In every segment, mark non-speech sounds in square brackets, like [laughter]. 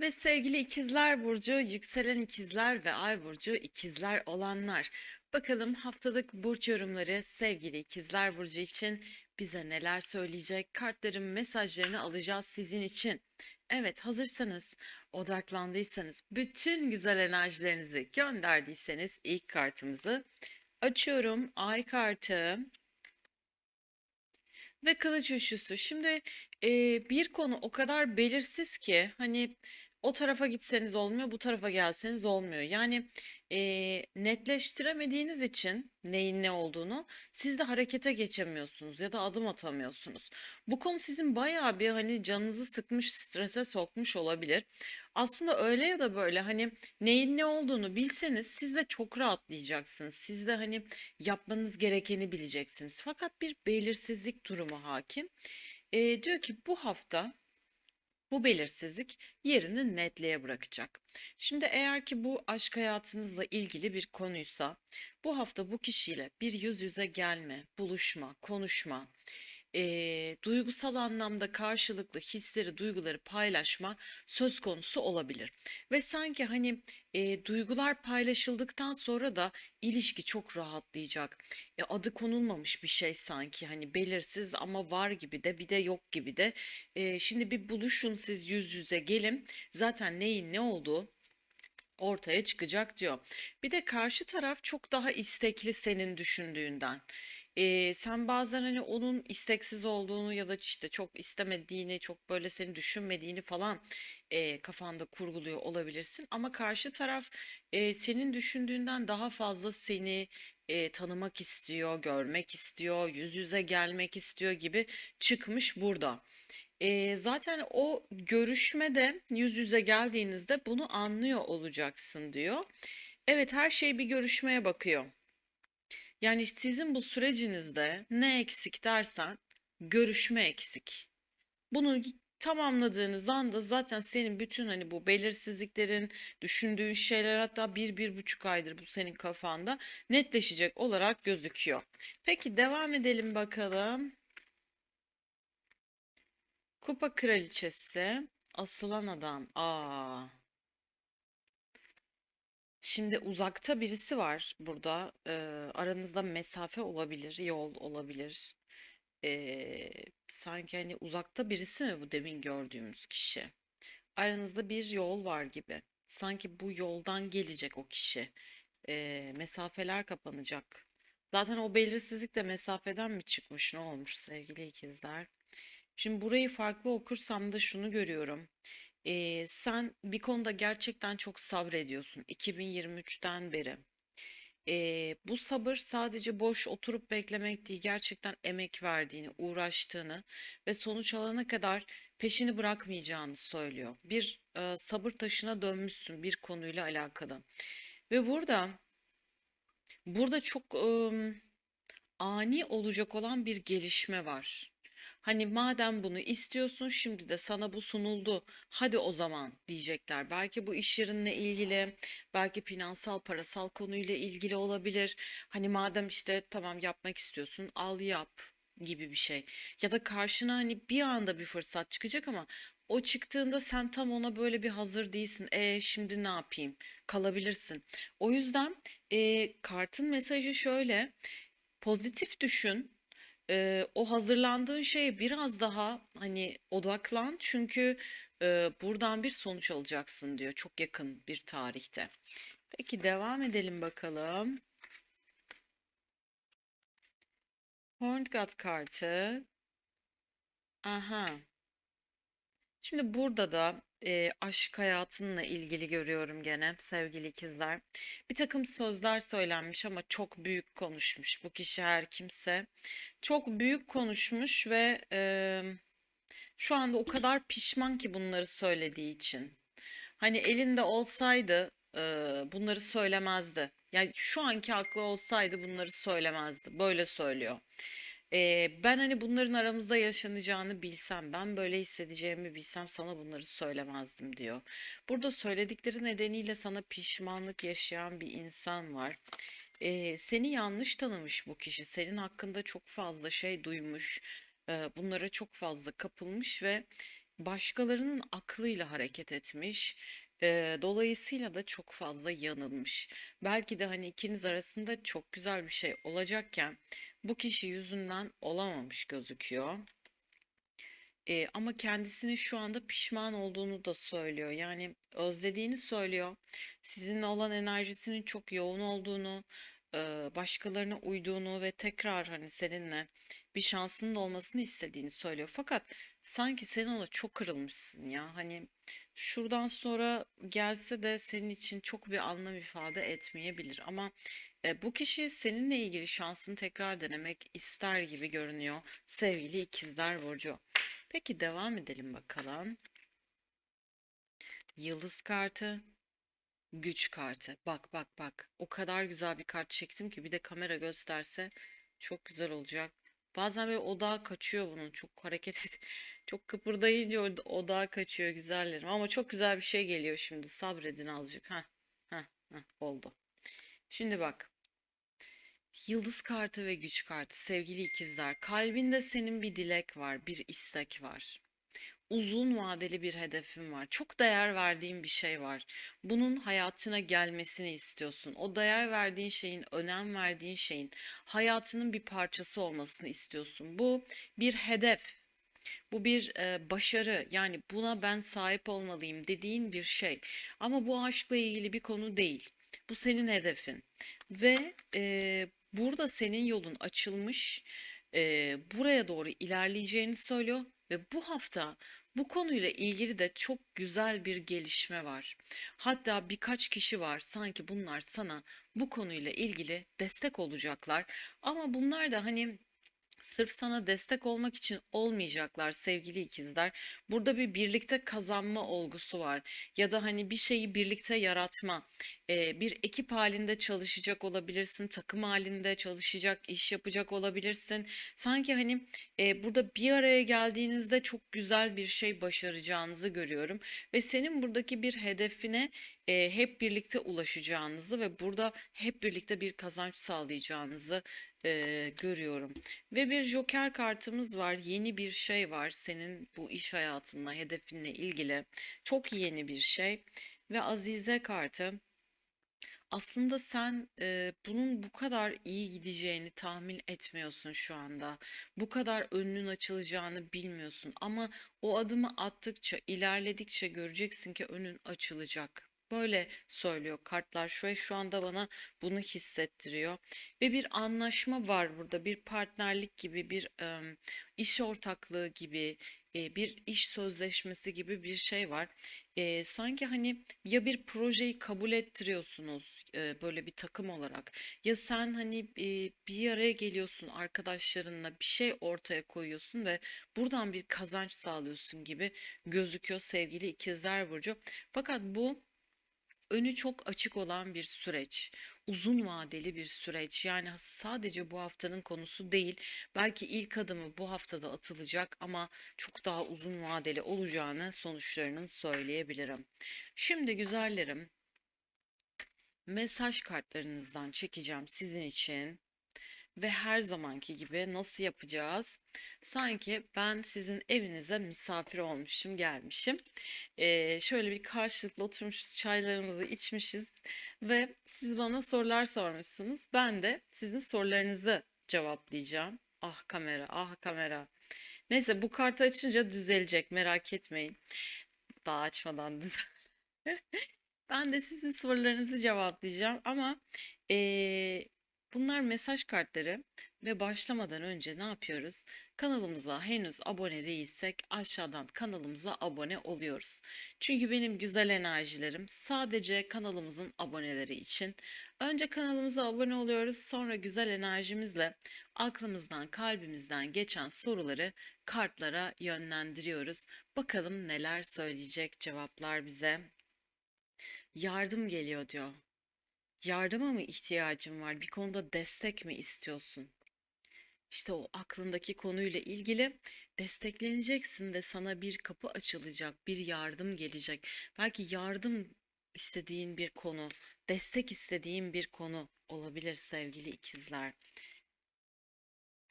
Ve sevgili ikizler burcu, yükselen ikizler ve ay burcu ikizler olanlar. Bakalım haftalık burç yorumları sevgili ikizler burcu için bize neler söyleyecek? Kartların mesajlarını alacağız sizin için. Evet, hazırsanız, odaklandıysanız, bütün güzel enerjilerinizi gönderdiyseniz ilk kartımızı açıyorum. Ay kartı ve kılıç üçlüsü. Şimdi e, bir konu o kadar belirsiz ki hani o tarafa gitseniz olmuyor, bu tarafa gelseniz olmuyor. Yani e, netleştiremediğiniz için neyin ne olduğunu siz de harekete geçemiyorsunuz ya da adım atamıyorsunuz. Bu konu sizin bayağı bir hani canınızı sıkmış, strese sokmuş olabilir. Aslında öyle ya da böyle hani neyin ne olduğunu bilseniz siz de çok rahatlayacaksınız. Siz de hani yapmanız gerekeni bileceksiniz. Fakat bir belirsizlik durumu hakim. E, diyor ki bu hafta bu belirsizlik yerini netliğe bırakacak. Şimdi eğer ki bu aşk hayatınızla ilgili bir konuysa bu hafta bu kişiyle bir yüz yüze gelme, buluşma, konuşma, eee, duygusal anlamda karşılıklı hisleri, duyguları paylaşma söz konusu olabilir. Ve sanki hani eee, duygular paylaşıldıktan sonra da ilişki çok rahatlayacak. E, adı konulmamış bir şey sanki hani belirsiz ama var gibi de bir de yok gibi de. E, şimdi bir buluşun siz yüz yüze gelin zaten neyin ne olduğu ortaya çıkacak diyor. Bir de karşı taraf çok daha istekli senin düşündüğünden. Ee, sen bazen hani onun isteksiz olduğunu ya da işte çok istemediğini, çok böyle seni düşünmediğini falan e, kafanda kurguluyor olabilirsin. Ama karşı taraf e, senin düşündüğünden daha fazla seni e, tanımak istiyor, görmek istiyor, yüz yüze gelmek istiyor gibi çıkmış burada. Eee, zaten o görüşmede yüz yüze geldiğinizde bunu anlıyor olacaksın diyor. Evet her şey bir görüşmeye bakıyor. Yani sizin bu sürecinizde ne eksik dersen görüşme eksik. Bunu tamamladığınız anda zaten senin bütün hani bu belirsizliklerin, düşündüğün şeyler hatta bir, bir buçuk aydır bu senin kafanda netleşecek olarak gözüküyor. Peki devam edelim bakalım. Kupa kraliçesi, asılan adam. Aa. Şimdi uzakta birisi var burada. Ee, aranızda mesafe olabilir, yol olabilir. Ee, sanki hani uzakta birisi mi bu demin gördüğümüz kişi? Aranızda bir yol var gibi. Sanki bu yoldan gelecek o kişi. Ee, mesafeler kapanacak. Zaten o belirsizlik de mesafeden mi çıkmış, ne olmuş sevgili ikizler? Şimdi burayı farklı okursam da şunu görüyorum. Ee, sen bir konuda gerçekten çok sabrediyorsun 2023'ten beri. Ee, bu sabır sadece boş oturup beklemek değil, gerçekten emek verdiğini, uğraştığını ve sonuç alana kadar peşini bırakmayacağını söylüyor. Bir e, sabır taşına dönmüşsün bir konuyla alakalı. Ve burada burada çok ım, ani olacak olan bir gelişme var. Hani madem bunu istiyorsun şimdi de sana bu sunuldu. Hadi o zaman diyecekler. Belki bu iş yerinle ilgili, belki finansal, parasal konuyla ilgili olabilir. Hani madem işte tamam yapmak istiyorsun, al yap gibi bir şey. Ya da karşına hani bir anda bir fırsat çıkacak ama o çıktığında sen tam ona böyle bir hazır değilsin. E şimdi ne yapayım? Kalabilirsin. O yüzden e, kartın mesajı şöyle. Pozitif düşün. Eee, o hazırlandığın şeye biraz daha hani odaklan çünkü eee, buradan bir sonuç alacaksın diyor çok yakın bir tarihte. Peki devam edelim bakalım. Horned God kartı. Aha. Şimdi burada da e, aşk hayatınla ilgili görüyorum gene sevgili ikizler. Bir takım sözler söylenmiş ama çok büyük konuşmuş. Bu kişi her kimse çok büyük konuşmuş ve e, şu anda o kadar pişman ki bunları söylediği için. Hani elinde olsaydı e, bunları söylemezdi. Yani şu anki aklı olsaydı bunları söylemezdi. Böyle söylüyor. Ee, ben hani bunların aramızda yaşanacağını bilsem, ben böyle hissedeceğimi bilsem sana bunları söylemezdim diyor. Burada söyledikleri nedeniyle sana pişmanlık yaşayan bir insan var. Ee, seni yanlış tanımış bu kişi. Senin hakkında çok fazla şey duymuş. e, bunlara çok fazla kapılmış ve başkalarının aklıyla hareket etmiş. Eee, dolayısıyla da çok fazla yanılmış. Belki de hani ikiniz arasında çok güzel bir şey olacakken bu kişi yüzünden olamamış gözüküyor. Eee, ama kendisinin şu anda pişman olduğunu da söylüyor. Yani özlediğini söylüyor. Sizinle olan enerjisinin çok yoğun olduğunu, eee, başkalarına uyduğunu ve tekrar hani seninle bir şansının olmasını istediğini söylüyor. Fakat sanki sen ona çok kırılmışsın ya. Hani şuradan sonra gelse de senin için çok bir anlam ifade etmeyebilir. Ama e, bu kişi seninle ilgili şansını tekrar denemek ister gibi görünüyor sevgili İkizler Burcu. Peki devam edelim bakalım. Yıldız kartı, güç kartı. Bak bak bak. O kadar güzel bir kart çektim ki bir de kamera gösterse çok güzel olacak. Bazen böyle odağa kaçıyor bunun. Çok hareket et- [laughs] çok kıpırdayınca odağa kaçıyor güzellerim. Ama çok güzel bir şey geliyor şimdi. Sabredin azıcık. Ha, ha oldu. Şimdi bak. Yıldız kartı ve güç kartı sevgili ikizler. Kalbinde senin bir dilek var, bir istek var. Uzun vadeli bir hedefin var. Çok değer verdiğin bir şey var. Bunun hayatına gelmesini istiyorsun. O değer verdiğin şeyin, önem verdiğin şeyin hayatının bir parçası olmasını istiyorsun. Bu bir hedef. Bu bir e, başarı yani buna ben sahip olmalıyım dediğin bir şey. Ama bu aşkla ilgili bir konu değil. Bu senin hedefin ve e, burada senin yolun açılmış. e, buraya doğru ilerleyeceğini söylüyor ve bu hafta bu konuyla ilgili de çok güzel bir gelişme var. Hatta birkaç kişi var sanki bunlar sana bu konuyla ilgili destek olacaklar. Ama bunlar da hani Sırf sana destek olmak için olmayacaklar sevgili ikizler. Burada bir birlikte kazanma olgusu var. Ya da hani bir şeyi birlikte yaratma. Ee, bir ekip halinde çalışacak olabilirsin. Takım halinde çalışacak, iş yapacak olabilirsin. Sanki hani e, burada bir araya geldiğinizde çok güzel bir şey başaracağınızı görüyorum. Ve senin buradaki bir hedefine e, hep birlikte ulaşacağınızı ve burada hep birlikte bir kazanç sağlayacağınızı e, görüyorum. Ve bir joker kartımız var. Yeni bir şey var senin bu iş hayatınla, hedefinle ilgili. Çok yeni bir şey. Ve Azize kartı. Aslında sen e, bunun bu kadar iyi gideceğini tahmin etmiyorsun şu anda. Bu kadar önünün açılacağını bilmiyorsun. Ama o adımı attıkça, ilerledikçe göreceksin ki önün açılacak. Böyle söylüyor kartlar şu ve şu anda bana bunu hissettiriyor. Ve bir anlaşma var burada, bir partnerlik gibi, bir em, iş ortaklığı gibi, e, bir iş sözleşmesi gibi bir şey var. E, sanki hani ya bir projeyi kabul ettiriyorsunuz e, böyle bir takım olarak ya sen hani e, bir araya geliyorsun arkadaşlarınla bir şey ortaya koyuyorsun ve buradan bir kazanç sağlıyorsun gibi gözüküyor sevgili ikizler burcu. Fakat bu önü çok açık olan bir süreç, uzun vadeli bir süreç. Yani sadece bu haftanın konusu değil. Belki ilk adımı bu haftada atılacak ama çok daha uzun vadeli olacağını sonuçlarının söyleyebilirim. Şimdi güzellerim, mesaj kartlarınızdan çekeceğim sizin için. Ve her zamanki gibi nasıl yapacağız? Sanki ben sizin evinize misafir olmuşum, gelmişim. Ee, şöyle bir karşılıklı oturmuşuz, çaylarımızı içmişiz ve siz bana sorular sormuşsunuz. Ben de sizin sorularınızı cevaplayacağım. Ah kamera, ah kamera. Neyse bu kartı açınca düzelecek, merak etmeyin. Daha açmadan [laughs] düzel. Ben de sizin sorularınızı cevaplayacağım ama eee, bunlar mesaj kartları ve başlamadan önce ne yapıyoruz? Kanalımıza henüz abone değilsek aşağıdan kanalımıza abone oluyoruz. Çünkü benim güzel enerjilerim sadece kanalımızın aboneleri için. Önce kanalımıza abone oluyoruz, sonra güzel enerjimizle aklımızdan, kalbimizden geçen soruları kartlara yönlendiriyoruz. Bakalım neler söyleyecek cevaplar bize. Yardım geliyor diyor. Yardıma mı ihtiyacın var? Bir konuda destek mi istiyorsun? İşte o aklındaki konuyla ilgili destekleneceksin ve sana bir kapı açılacak, bir yardım gelecek. Belki yardım istediğin bir konu, destek istediğin bir konu olabilir sevgili ikizler.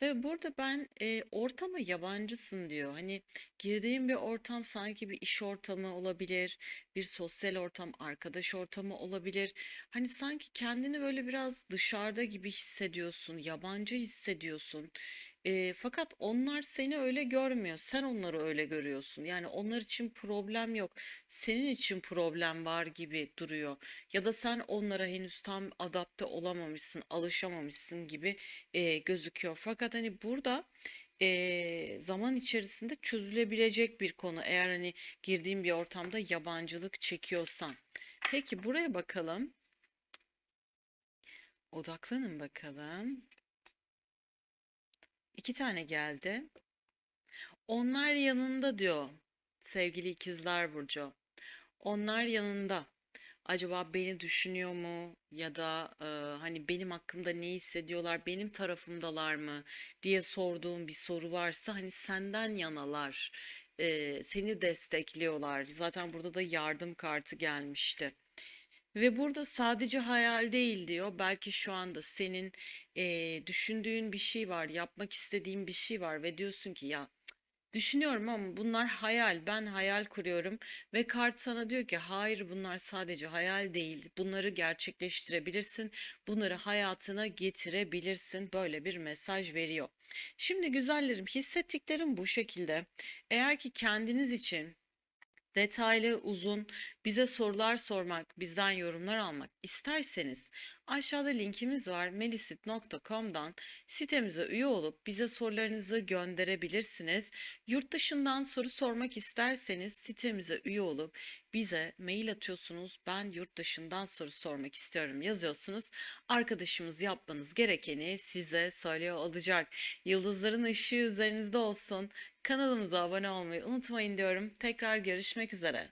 Ve burada ben e, ortama yabancısın diyor. Hani girdiğin bir ortam sanki bir iş ortamı olabilir, bir sosyal ortam, arkadaş ortamı olabilir. Hani sanki kendini böyle biraz dışarıda gibi hissediyorsun, yabancı hissediyorsun. E, fakat onlar seni öyle görmüyor, sen onları öyle görüyorsun. Yani onlar için problem yok, senin için problem var gibi duruyor. Ya da sen onlara henüz tam adapte olamamışsın, alışamamışsın gibi e, gözüküyor. Fakat hani burada e, zaman içerisinde çözülebilecek bir konu. Eğer hani girdiğin bir ortamda yabancılık çekiyorsan. Peki buraya bakalım. Odaklanın bakalım. İki tane geldi. Onlar yanında diyor sevgili ikizler Burcu. Onlar yanında. Acaba beni düşünüyor mu ya da e, hani benim hakkımda ne hissediyorlar, benim tarafımdalar mı diye sorduğum bir soru varsa hani senden yanalar, e, seni destekliyorlar. Zaten burada da yardım kartı gelmişti. Ve burada sadece hayal değil diyor. Belki şu anda senin e, düşündüğün bir şey var, yapmak istediğin bir şey var ve diyorsun ki ya Düşünüyorum ama bunlar hayal. Ben hayal kuruyorum ve kart sana diyor ki hayır bunlar sadece hayal değil. Bunları gerçekleştirebilirsin. Bunları hayatına getirebilirsin. Böyle bir mesaj veriyor. Şimdi güzellerim hissettiklerim bu şekilde. Eğer ki kendiniz için detaylı, uzun, bize sorular sormak, bizden yorumlar almak isterseniz aşağıda linkimiz var melisit.com'dan sitemize üye olup bize sorularınızı gönderebilirsiniz. Yurt dışından soru sormak isterseniz sitemize üye olup bize mail atıyorsunuz. Ben yurt dışından soru sormak istiyorum yazıyorsunuz. Arkadaşımız yapmanız gerekeni size söylüyor olacak. Yıldızların ışığı üzerinizde olsun. Kanalımıza abone olmayı unutmayın diyorum. Tekrar görüşmek üzere.